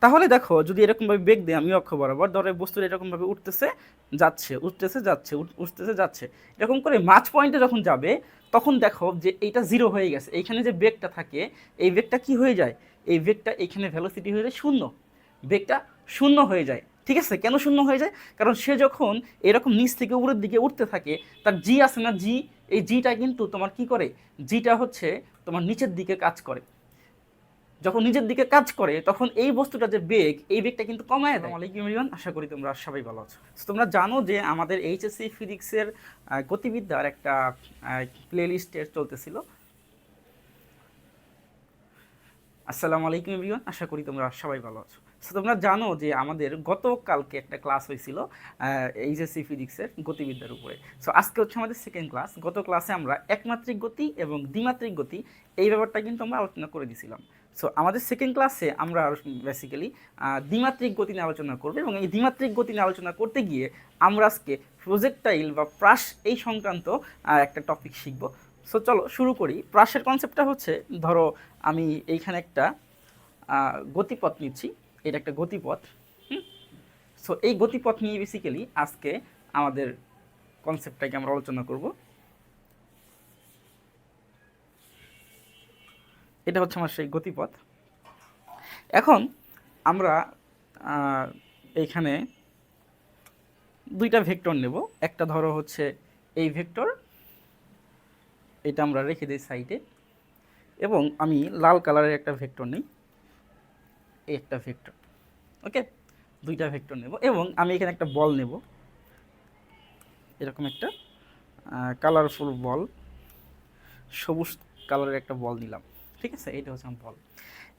তাহলে দেখো, যদি এরকমভাবে বেগ দেয় আমি অক্ষ বরাবর, ধরো বস্তুটা এরকমভাবে উঠতেছে, যাচ্ছে উঠতেছে, যাচ্ছে, উঠ- উঠতেছে, যাচ্ছে, এরকম করে মাছ পয়েন্টে যখন যাবে, তখন দেখো যে এইটা জিরো হয়ে গেছে। এইখানে যে বেগটা থাকে, এই বেগটা কি হয়ে যায়? এই বেগটা এইখানে ভ্যালোসিটি হয়ে যায় শূন্য। বেগটা শূন্য হয়ে যায়। ঠিক আছে? কেন শূন্য হয়ে যায়? কারণ সে যখন এরকম নিচ থেকে উপরের দিকে উঠতে থাকে, তার জি আছে না জি এই জিটা কিন্তু তোমার কি করে? জিটা হচ্ছে তোমার নিচের দিকে কাজ করে। যখন নিজের দিকে কাজ করে, তখন এই বস্তুটা যে বেগ, এই বেগটা কিন্তু কমায় দেয়। আলাইকুম রিয়ান আশা করি তোমরা সবাই ভালো আছো। তোমরা জানো যে আমাদের এইচএসসি ফিজিক্সের গতিবিদ্যার একটা প্লে লিস্টের চলতেছিল। আসসালামু আলাইকুম এভরিওয়ান আশা করি তোমরা সবাই ভালো আছো। সো তোমরা জানো যে আমাদের গতকালকে একটা ক্লাস হয়েছিল এইচএসসি ফিজিক্সের গতিবিদ্যার উপরে। সো আজকে হচ্ছে আমাদের সেকেন্ড ক্লাস গত ক্লাসে আমরা একমাত্রিক গতি এবং দ্বিমাত্রিক গতি, এই ব্যাপারটা কিন্তু আমরা আলোচনা করে দিয়েছিলাম সো আমাদের সেকেন্ড ক্লাসে আমরা বেসিক্যালি দ্বিমাত্রিক গতি নিয়ে আলোচনা করব এবং এই দ্বিমাত্রিক গতি নিয়ে আলোচনা করতে গিয়ে আমরা আজকে প্রজেক্টাইল বা প্রাস এই সংক্রান্ত একটা টপিক শিখব। সো চলো শুরু করি। প্রাসের কনসেপ্টটা হচ্ছে, ধরো আমি এইখানে একটা গতিপথ নিচ্ছি। এটা একটা গতিপথ সো এই গতিপথ নিয়ে বেসিক্যালি আজকে আমাদের কনসেপ্টটাকে আমরা আলোচনা করব। এটা হচ্ছে আমার সেই গতিপথ। এখন আমরা এইখানে দুইটা ভেক্টর নেব। একটা ধরো হচ্ছে এই ভেক্টর, এটা আমরা রেখে দিই সাইডে। এবং আমি লাল কালারের একটা ভেক্টর নিই, এই একটা ভেক্টর। ওকে? দুইটা ভেক্টর নেব এবং আমি এখানে একটা বল নেব। এরকম একটা কালারফুল বল, সবুজ কালারের একটা বল নিলাম। ঠিক আছে? এটা হচ্ছে বল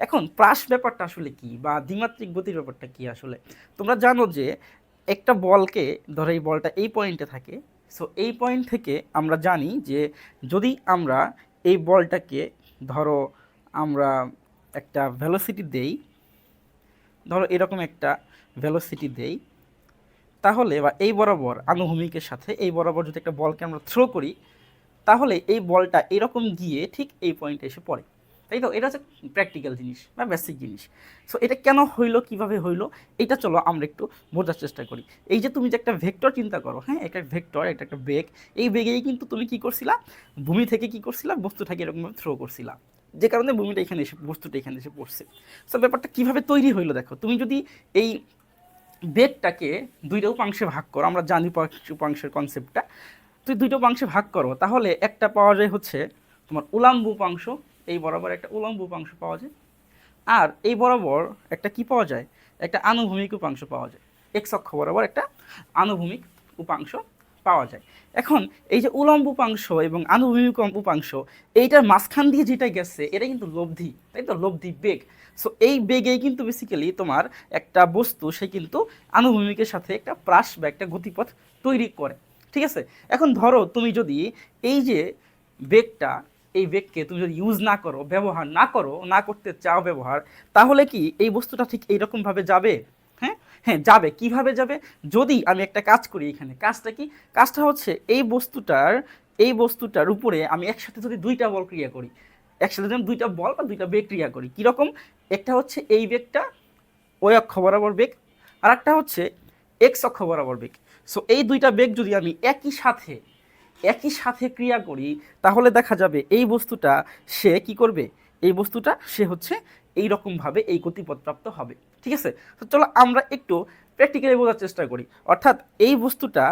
এখন প্রাস ব্যাপারটা আসলে কি বা দ্বিমাত্রিক গতির ব্যাপারটা কি আসলে? তোমরা জানো যে একটা বলকে ধরো এই বলটা এই পয়েন্টে থাকে সো এই পয়েন্ট থেকে আমরা জানি যে যদি আমরা এই বলটাকে ধরো আমরা একটা ভেলোসিটি দেই, ধরো এরকম একটা ভেলোসিটি দেই, তাহলে বা এই বরাবর আনুভূমিকের সাথে এই বরাবর যদি একটা বলকে আমরা থ্রো করি, তাহলে এই বলটা এরকম গিয়ে ঠিক এই পয়েন্টে এসে পড়ে। তাই তো? এটা হচ্ছে প্র্যাকটিক্যাল জিনিস বা বেসিক জিনিস। সো এটা কেন হইল, কীভাবে হইল এটা চলো আমরা একটু বোঝার চেষ্টা করি। এই যে তুমি যে একটা ভেক্টর চিন্তা করো হ্যাঁ? একটা ভেক্টর এটা একটা বেগ। এই বেগেই কিন্তু তুমি কি করছিলা? ভূমি থেকে কি করছিলা? বস্তুটাকে এরকমভাবে থ্রো করছিলা। যে কারণে ভূমিটা এখানে এসে, বস্তুটা এখানে এসে পড়ছে। সো ব্যাপারটা কীভাবে তৈরি হইল দেখো? তুমি যদি এই বেগটাকে দুইটা উপাংশে ভাগ করো, আমরা জানি উপাংশ- উপাংশের কনসেপ্টটা তুই দুইটা উপাংশে ভাগ করো, তাহলে একটা পাওয়া যায় হচ্ছে তোমার উলাম্ব উপাংশ এই বরাবর একটা উলম্ব উপাংশ পাওয়া যায়। আর এই বরাবর একটা কি পাওয়া যায়? একটা আনুভূমিক উপাংশ পাওয়া যায়। এক্স অক্ষ বরাবর একটা আনুভূমিক উপাংশ পাওয়া যায়। এখন এই যে উলম্ব উপাংশ এবং আনুভূমিক উপাংশ, এইটার মাঝখান দিয়ে যেটা গেছে, এটা কিন্তু লব্ধি, তাই তো? লব্ধি বেগ। সো এই বেগেই কিন্তু বেসিক্যালি তোমার একটা বস্তু, সে কিন্তু আনুভূমিকের সাথে একটা প্রাস বা একটা গতিপথ তৈরি করে। ঠিক আছে? এখন ধরো তুমি যদি এই যে বেগটা এই বেগকে তুমি যদি ইউজ না করো, ব্যবহার না করো, না করতে চাও ব্যবহার, তাহলে কি এই বস্তুটা ঠিক এইরকমভাবে যাবে? হ্যাঁ? হ্যাঁ যাবে। কীভাবে যাবে? যদি আমি একটা কাজ করি এখানে, কাজটা কি? কাজটা হচ্ছে এই বস্তুটার এই বস্তুটার উপরে আমি একসাথে যদি দুইটা বল ক্রিয়া করি, একসাথে যদি দুইটা বল বা দুইটা বেগ ক্রিয়া করি, কীরকম? একটা হচ্ছে এই বেগটা ওই অক্ষ বরাবর বেগ আর একটা হচ্ছে এক্স অক্ষ বরাবর বেগ। সো এই দুইটা বেগ যদি আমি একই সাথে একই সাথে ক্রিয়া করি, তাহলে দেখা যাবে এই বস্তুটা সে কি করবে? এই বস্তুটা সে হচ্ছে এই রকমভাবে এই গতিপথ প্রাপ্ত হবে। ঠিক আছে? তো চলো আমরা একটু প্র্যাকটিক্যালি বোঝার চেষ্টা করি। অর্থাৎ এই বস্তুটা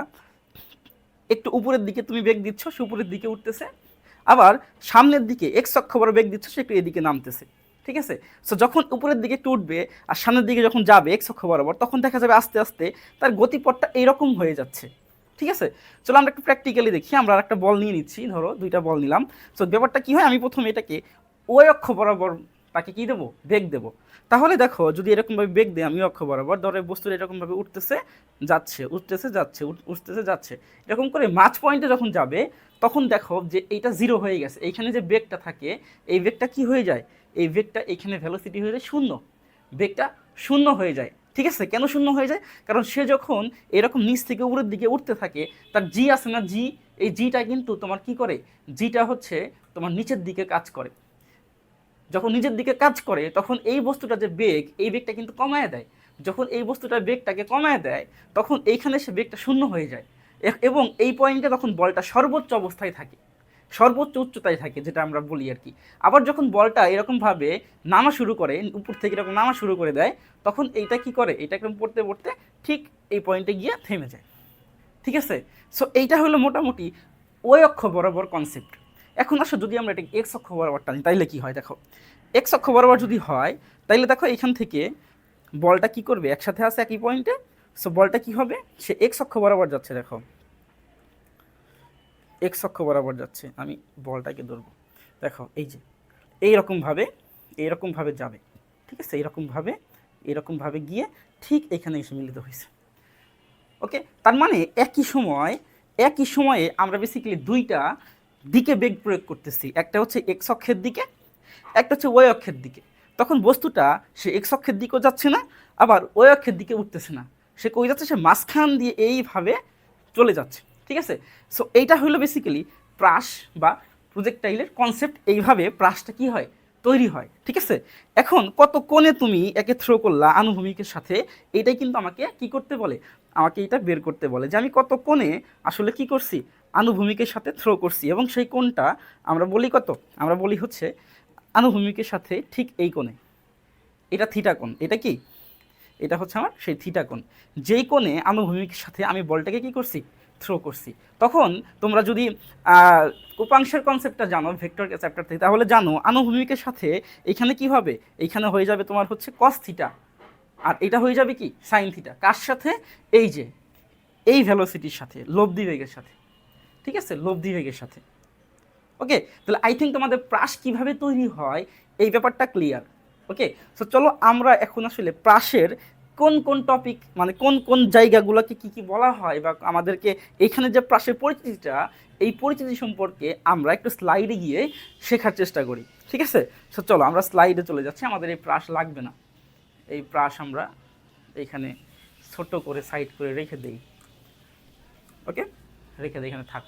একটু উপরের দিকে তুমি বেগ দিচ্ছ, সে উপরের দিকে উঠতেছে। আবার সামনের দিকে এক্স অক্ষ বরাবর বেগ দিচ্ছ, সে একটু এদিকে নামতেছে। ঠিক আছে? সো যখন উপরের দিকে একটু উঠবে আর সামনের দিকে যখন যাবে এক্স অক্ষ বরাবর, তখন দেখা যাবে আস্তে আস্তে তার গতিপথটা এইরকম হয়ে যাচ্ছে। ঠিক আছে? চলো আমরা একটু প্র্যাকটিক্যালি দেখি, আমরা একটা বল নিয়ে নিচ্ছি, ধরো দুইটা বল নিলাম। সো ব্যাপারটা কী হয়, আমি প্রথমে এটাকে ওই অক্ষ বরাবর তাকে কি দেবো? বেগ দেবো। তাহলে দেখো, যদি এরকমভাবে বেগ দেয় আমি অক্ষ বরাবর, ধরো বস্তুটা এরকমভাবে উঠতেছে, যাচ্ছে উঠতেছে, যাচ্ছে, উঠ- উঠতেছে, যাচ্ছে। এরকম করে মাছ পয়েন্টে যখন যাবে, তখন দেখো যে এইটা জিরো হয়ে গেছে। এইখানে যে বেগটা থাকে, এই বেগটা কি হয়ে যায়? এই বেগটা এইখানে ভ্যালোসিটি হয়ে যায় শূন্য। বেগটা শূন্য হয়ে যায়। ঠিক আছে? কেন শূন্য হয়ে যায়? কারণ সে যখন এরকম নিচ থেকে উপরের দিকে উঠতে থাকে, তার জি আছে না জি, এই জিটা কিন্তু তোমার কি করে? জিটা হচ্ছে তোমার নিচের দিকে কাজ করে। যখন নিজের দিকে কাজ করে, তখন এই বস্তুটা যে বেগ, এই বেগটা কিন্তু কমায় দেয়। যখন এই বস্তুটা বেগটাকে কমায় দেয়, তখন এইখানে সে বেগটা শূন্য হয়ে যায়। এবং এই পয়েন্টে তখন বলটা সর্বোচ্চ অবস্থায় থাকে। সর্বোচ্চ উচ্চতায় থাকে, যেটা আমরা বলি আর কি। আবার যখন বলটা এরকমভাবে নামা শুরু করে, উপর থেকে এরকম নামা শুরু করে দেয়, তখন এইটা কি করে? এটা এরকম পড়তে পড়তে ঠিক এই পয়েন্টে গিয়ে থেমে যায়। ঠিক আছে? সো এইটা হলো মোটামুটি ওই অক্ষ বরাবর কনসেপ্ট এখন আসো, যদি আমরা এটা এক্স অক্ষ বরাবর টানি, তাইলে কি হয় দেখো? এক্স অক্ষ বরাবর যদি হয়, তাইলে দেখো এখান থেকে বলটা কি করবে? একসাথে আছে একই পয়েন্টে সো বলটা কি হবে? সে এক্স অক্ষ বরাবর যাচ্ছে, দেখো। এক্স অক্ষ বরাবর যাচ্ছে, আমি বলটাকে ধরবো। দেখো, এই যে, এইরকমভাবে এইরকমভাবে যাবে, ঠিক আছে? এইরকমভাবে এরকমভাবে গিয়ে ঠিক এখানে এসে মিলিত হয়েছে। ওকে? তার মানে একই সময়, একই সময়ে আমরা বেসিক্যালি দুইটা দিকে বেগ প্রয়োগ করতেছি। একটা হচ্ছে এক্স অক্ষের দিকে, একটা হচ্ছে ওয় অক্ষের দিকে। তখন বস্তুটা, সে এক্স অক্ষের দিকেও যাচ্ছে না, আবার ওয় অক্ষের দিকে উঠতেছে না। সে কই যাচ্ছে? সে মাঝখান দিয়ে এইভাবে চলে যাচ্ছে। ঠিক আছে? সো এইটা হলো বেসিক্যালি প্রাস বা প্রজেক্টাইলের কনসেপ্ট এইভাবে প্রাসটা কি হয়? তৈরি হয়, ঠিক আছে? এখন কত কোণে তুমি একে থ্রো করলা আনুভূমিকের সাথে এটাই কিন্তু আমাকে কি করতে বলে? আমাকে এটা বের করতে বলে যে আমি কত কোণে আসলে কি করছি? আনুভূমিকের সাথে থ্রো করছি এবং সেই কোণটা আমরা বলি কত? আমরা বলি হচ্ছে আনুভূমিকের সাথে ঠিক এই কোণে। এটা থিটা কোণ, এটা কি? এটা হচ্ছে আমার সেই থিটা কোণ। যেই কোণে আনুভূমিকের সাথে আমি বলটাকে কি করছি? থ্রো করছি। তখন তোমরা যদি উপাংশের কনসেপ্টটা জানো, ভেক্টর চ্যাপ্টার থেকে তাহলে জানো আনুভূমিকের সাথে এখানে কি হবে? এইখানে হয়ে যাবে তোমার হচ্ছে কস থিটা আর এটা হয়ে যাবে কি? সাইন থিটা কার সাথে? এই যে, এই ভ্যালোসিটির সাথে লব্ধি বেগের সাথে। ঠিক আছে? লব্ধি বেগের সাথে। ওকে তাহলে আই থিঙ্ক তোমাদের প্রাস কীভাবে তৈরি হয়? এই ব্যাপারটা ক্লিয়ার ওকে সো চলো আমরা এখন আসলে প্রাসের কোন কোন টপিক মানে কোন কোন জায়গাগুলোকে কি কি বলা হয় বা আমাদেরকে এখানে যে প্রাসের পরিচিতিটা, এই পরিচিতি সম্পর্কে আমরা একটু স্লাইডে গিয়ে শেখার চেষ্টা করি, ঠিক আছে? সো চলো আমরা স্লাইডে চলে যাচ্ছি, আমাদের এই প্রাস লাগবে না। এই প্রাস আমরা এইখানে ছোট করে সাইড করে রেখে দেই। ওকে রেখে দিই, এখানে থাক।